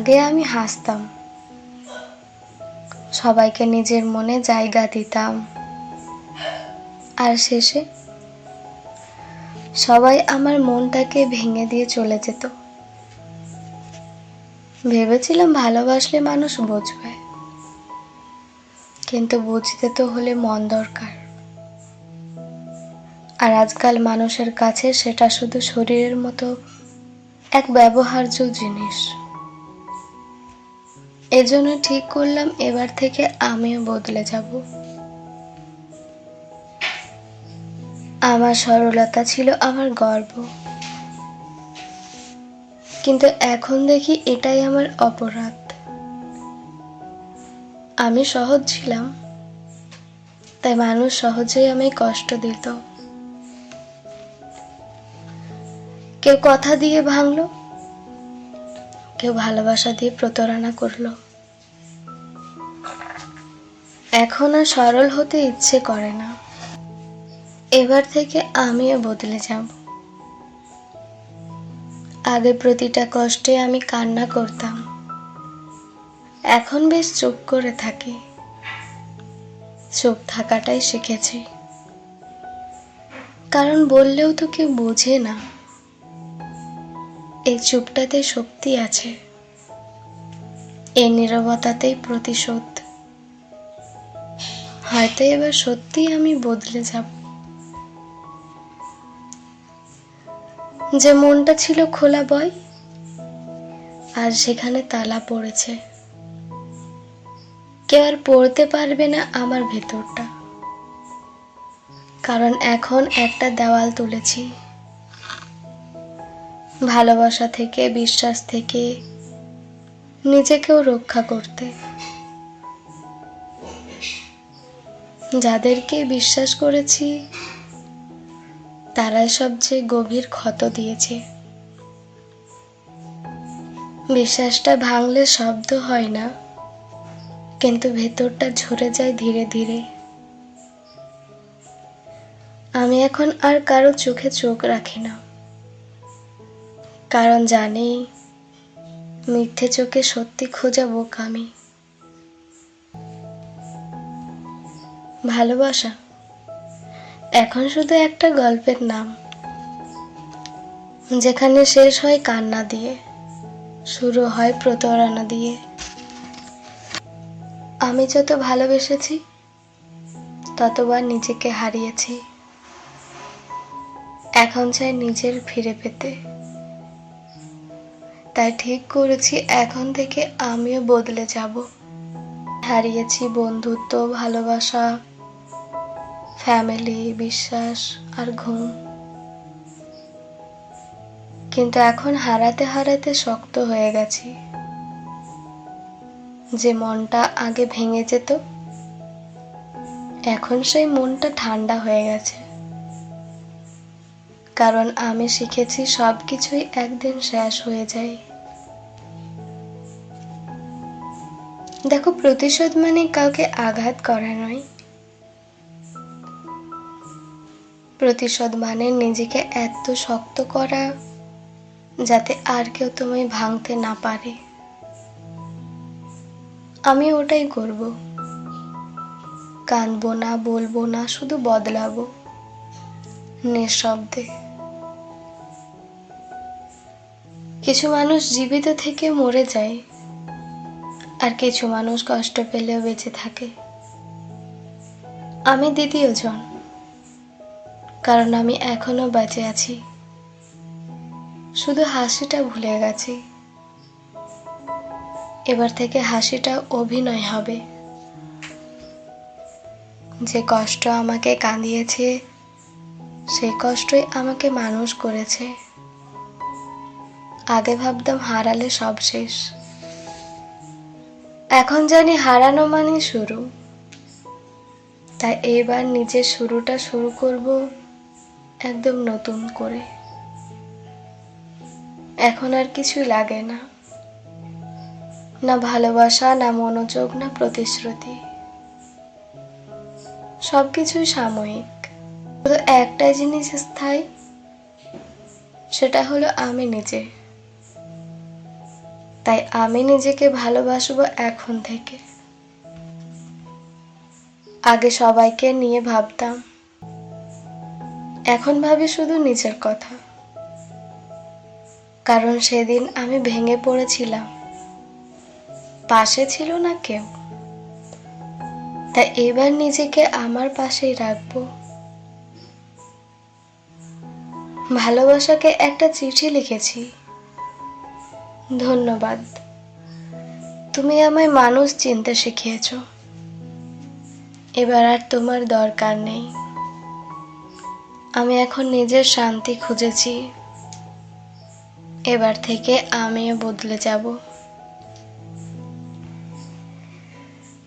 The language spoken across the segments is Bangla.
আগে আমি হাসতাম। সবাইকে নিজের মনে জায়গা দিতাম। আর শেষে সবাই আমার মনটাকে ভেঙে দিয়ে চলে যেত। ভেবেছিলাম ভালোবাসলে মানুষ বুঝবে। কিন্তু বুঝতে তো হলে মন দরকার। আর আজকাল মানুষের কাছে সেটা শুধু শরীরের মতো এক ব্যবহার্য জিনিস। এজন্য ঠিক করলাম, এবার থেকে আমিও বদলে যাব। আমার সরলতা ছিল আমার গর্ব। কিন্তু এখন দেখি এটাই আমার অপরাধ। আমি সহজ ছিলাম, তাই মানুষ সহজেই আমায় কষ্ট দিত। কেউ কথা দিয়ে ভাঙলো, কেউ ভালোবাসা দিয়ে প্রতারণা করল। এখন আর সরল হতে ইচ্ছে করে না। এবার থেকে আমিও বদলে যাব। আগে প্রতিটা কষ্টে আমি কান্না করতাম। এখন বেশ চুপ করে থাকি। চুপ থাকাটাই শিখেছি। কারণ বললেও তো কেউ বোঝে না। এই চুপটাতে শক্তি আছে। এই নীরবতাতেই প্রতিশোধ। হয়তো এবার সত্যি আমি বদলে যাব। যে মনটা ছিল খোলা বয়, আর সেখানে তালা পড়েছে। কেউ আর পড়তে পারবে না আমার ভেতরটা। কারণ এখন একটা দেওয়াল তুলেছি। ভালোবাসা থেকে, বিশ্বাস থেকে, নিজেকেও রক্ষা করতে। যাদেরকে বিশ্বাস করেছি, তারাই সবচেয়ে গভীর ক্ষত দিয়েছে। বিশ্বাসটা ভাঙলে শব্দ হয় না, কিন্তু ভেতরটা ঝরে যায় ধীরে ধীরে। আমি এখন আর কারও চোখে চোখ রাখি না, কারণ জানি মিথ্যে চোখে সত্যি খোঁজা বোকামি ভালোবাসা। এখন শুধু একটা গল্পের নাম। যেখানে শেষ হয় কান্না দিয়ে, শুরু হয় প্রতারণা দিয়ে। আমি যত ভালোবেসেছি, ততবার নিজেকে হারিয়েছি। এখন চাই নিজের ফিরে পেতে। তাই ঠিক করেছি, এখন থেকে আমিও বদলে যাব। হারিয়েছি বন্ধুত্ব, ভালোবাসা ফ্যামিলি, বিশ্বাস আর ঘুম। কিন্তু এখন হারাতে হারাতে শক্ত হয়ে গেছি। যে মনটা আগে ভেঙে যেত, এখন সেই মনটা ঠান্ডা হয়ে গেছে। কারণ আমি শিখেছি সব কিছুই একদিন শেষ হয়ে যায়। দেখো, প্রতিশোধ মানে কাউকে আঘাত করা নয়। প্রতিশোধ মানে নিজেকে এত শক্ত করা যাতে আর কেউ তোমায় ভাঙতে না পারে। আমি ওটাই করব। কাঁদবো না, বলব না, শুধু বদলাবো নিঃশব্দে। কিছু মানুষ জীবিত থেকে মরে যায় আর কিছু মানুষ কষ্ট পেলেও বেঁচে থাকে। আমি দ্বিতীয় জন কারণ আমি এখনও বেঁচে আছি। শুধু হাসিটা ভুলে গেছি। এবার থেকে হাসিটা অভিনয় হবে। যে কষ্ট আমাকে কাঁদিয়েছে, সেই কষ্টই আমাকে মানুষ করেছে। আগে ভাবতাম হারালে সব শেষ। এখন জানি হারানো মানে শুরু। তাই এবার নিজের শুরুটা শুরু করব। একদম নতুন করে। এখন আর কিছুই লাগে না। না ভালোবাসা, না মনোযোগ, না প্রতিশ্রুতি। সবকিছুই সাময়িক। শুধু একটাই জিনিস স্থায়ী, সেটা হলো আমি নিজে। তাই আমি নিজেকে ভালোবাসবো এখন থেকে। আগে সবাইকে নিয়ে ভাবতাম এখন ভাবি শুধু নিজের কথা। কারণ সেদিন আমি ভেঙে পড়েছিলাম। পাশে ছিল না কেউ। তাই এবার নিজেকে আমার পাশেই রাখব। ভালোবাসাকে একটা চিঠি লিখেছি। ধন্যবাদ। তুমি আমায় মানুষ চিনতে শিখিয়েছ। এবার আর তোমার দরকার নেই। আমি এখন নিজের শান্তি খুঁজেছি। এবার থেকে আমিও বদলে যাব।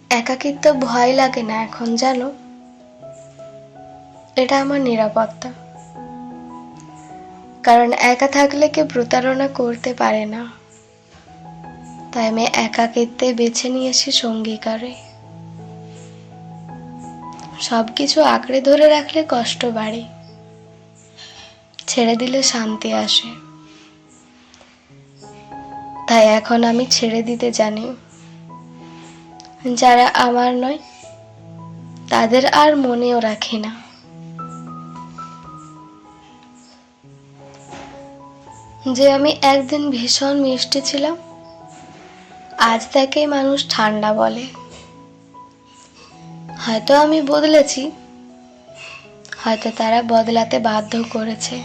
একাকিত্ব ভয় লাগে না এখন, জানো? এটা আমার নিরাপত্তা। কারণ একা থাকলে কেউ প্রতারণা করতে পারে না। তাই আমি একাকিত্বে বেছে নিয়েছি সঙ্গীকারে। সবকিছু আঁকড়ে ধরে রাখলে কষ্ট বাড়ে। ছেড়ে দিলে শান্তি আসে। তাই এখন আমি ছেড়ে দিতে জানি। যারা আমার নয়, তাদের আর মনেও রাখি না। যে আমি একদিন ভীষণ মিষ্টি ছিলাম, আজ তাকেই মানুষ ঠান্ডা বলে। হয়তো আমি বদলেছি হয়তো তারা বদলাতে বাধ্য করেছে।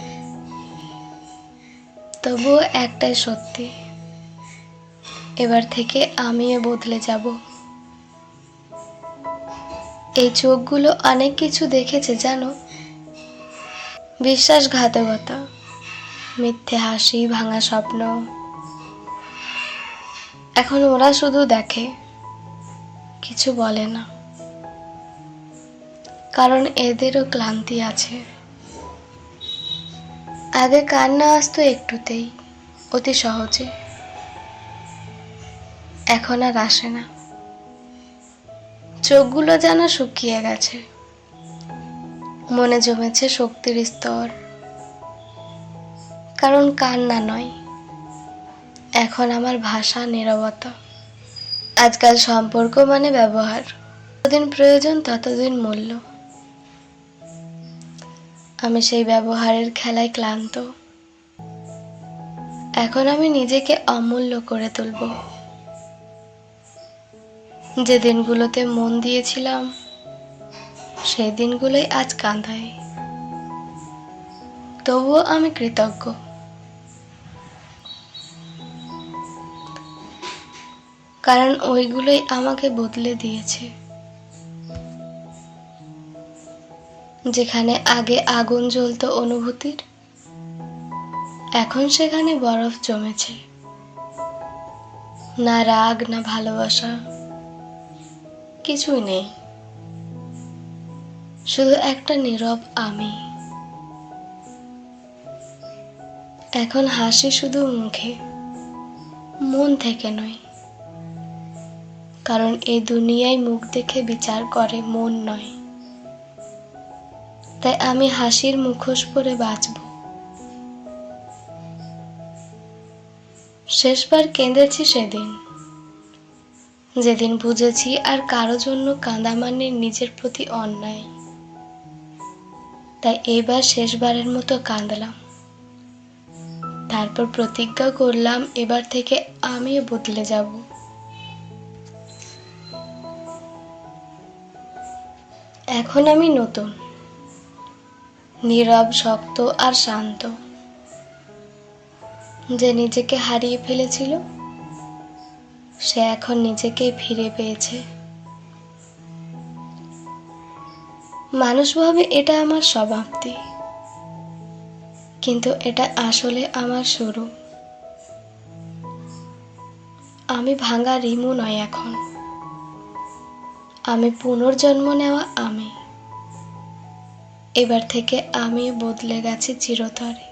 তবুও একটাই সত্যি, এবার থেকে আমিও বদলে যাব। এই চোখগুলো অনেক কিছু দেখেছে, জানো? বিশ্বাসঘাতকতা, মিথ্যে হাসি, ভাঙা স্বপ্ন। এখন ওরা শুধু দেখে, কিছু বলে না। কারণ এদেরও ক্লান্তি আছে। আগে কান্না আসতো একটুতেই, অতি সহজে। এখন আর আসে না। চোখগুলো যেন শুকিয়ে গেছে। মনে জমেছে শক্তির স্তর। কারণ কান্না নয়। এখন আমার ভাষা নীরবতা। আজকাল সম্পর্ক মানে ব্যবহার। যতদিন প্রয়োজন ততদিন মূল্য। আমি সেই ব্যবহারের খেলায় ক্লান্ত। এখন আমি নিজেকে অমূল্য করে তুলব। যে দিনগুলোতে মন দিয়েছিলাম, সেই দিনগুলোই আজ কাঁদায় তবুও আমি কৃতজ্ঞ। কারণ ওইগুলোই আমাকে বদলে দিয়েছে। যেখানে আগে আগুন জ্বলতো অনুভূতির, এখন সেখানে বরফ জমেছে। না রাগ, না ভালোবাসা, কিছুই নেই। শুধু একটা নীরব আমি। এখন হাসি শুধু মুখে, মন থেকে নয়। কারণ এই দুনিয়ায় মুখ দেখে বিচার করে, মন নয়। তাই আমি হাসির মুখোশ পরে বাঁচব। শেষবার কেঁদেছি সেদিন। যেদিন বুঝেছি আর কারও জন্য কাঁদা মানে নিজের প্রতি অন্যায়। তাই এবার শেষবারের মতো কাঁদলাম। তারপর প্রতিজ্ঞা করলাম এবার থেকে আমিও বদলে যাব। এখন আমি নতুন। নীরব, শক্ত আর শান্ত। যে নিজেকে হারিয়ে ফেলেছিল, সে এখন নিজেকেই ফিরে পেয়েছে। মানুষ ভাবে এটা আমার সমাপ্তি কিন্তু এটা আসলে আমার শুরু। আমি ভাঙা রিমু নয় এখন। আমি পুনর্জন্ম নেওয়া আমি। এবার থেকে আমি বদলে গেছি চিরতরে।